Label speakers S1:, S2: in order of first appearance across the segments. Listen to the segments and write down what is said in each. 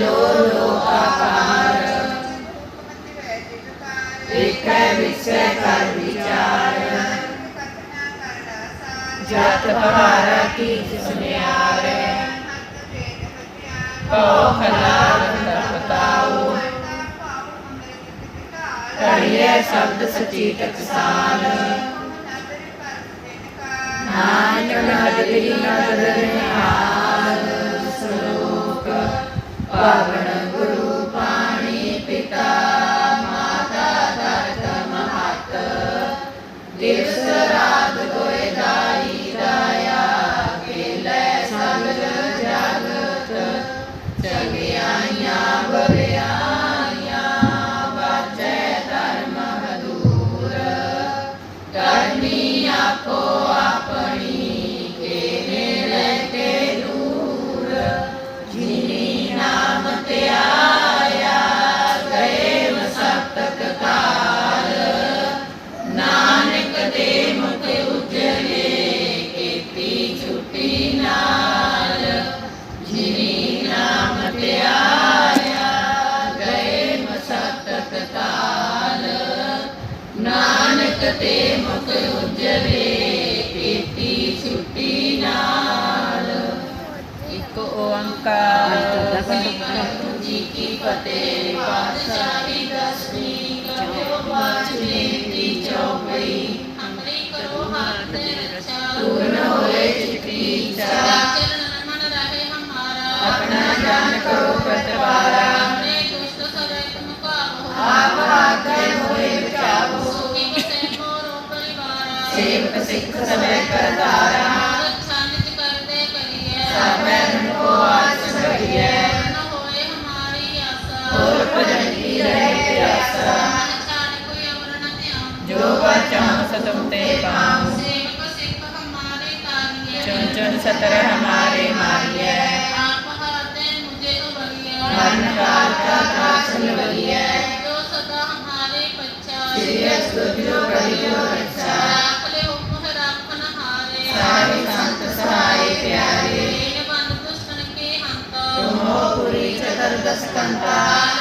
S1: लो लोकाकार विक्रय विषय कर विचार। जत पवार की जिसने आर तो खलाल बताओ करिए शब्द सची टकसाल नान नदरी नदर हार
S2: Bárbara. ਮੁਖ ਤੇ ਮੁਖ ਉਜਰੇ ਕੀਤੀ ਛੁੱਟੀ ਨਾਲ ਇੱਕ ਓੰਕਾਰ। ਜੀ ਕੀ ਫਤਿਹ ਪਾਤਸ਼ਾਹ ਸਿੱਖ ਸਮੇ ਕਰਤਾਰਾ
S3: ਸਤਿ ਕਰਦੇ ਕਰੀਏ ਸਭੈ
S2: ਕੋ ਆਸ ਸੜੀਏ
S3: ਨ ਹੋਏ ਹਮਾਰੀ ਆਸਾ ਹੋਰ ਭਜਨ ਕੀ ਰਹੇ ਆਸਾ ਨਾਨਕ ਕੋਈ ਅਮਰ ਨ ਧਿਆਨ ਜੋ ਵਾਚਾਂ
S2: ਸਤਮ ਤੇ ਪਾਉ
S3: ਸੇਵ ਸਿੱਖ ਹਮਾਰੇ ਤਾਰੀਏ ਚੁਣ ਚੁਣ ਸਤਰ ਹਮਾਰੇ ਮਾਰੀਏ ਆਪ ਹਰ ਦੇ ਮੁਝੇ ਤੋ ਬਲੀਏ ਮਨ ਕਾਲ
S2: cantar.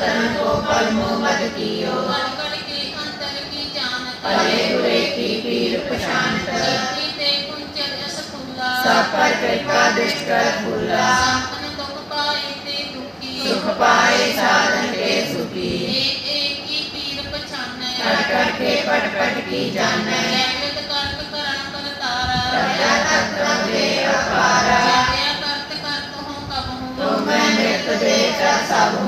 S3: तन को परमो
S2: मद कियो
S3: अंतर की अंतर की जानत परे हुए
S2: की पीर पहचान कर
S3: शक्ति ते कुंचन रस फूला सब पर कृपा
S2: दृष्ट कर फूला
S3: संपन दुख पाए ते दुखी सुख। पाए
S2: साधन के सुखी
S3: एक एक की पीर पहचान कर
S2: करके पट पट की जान।
S3: रहमत करत करण पर तारा दया तक
S2: रंगे अपारा।
S3: दया करत करत हूँ कब हूँ तो मैं मृत देख
S2: सब हूँ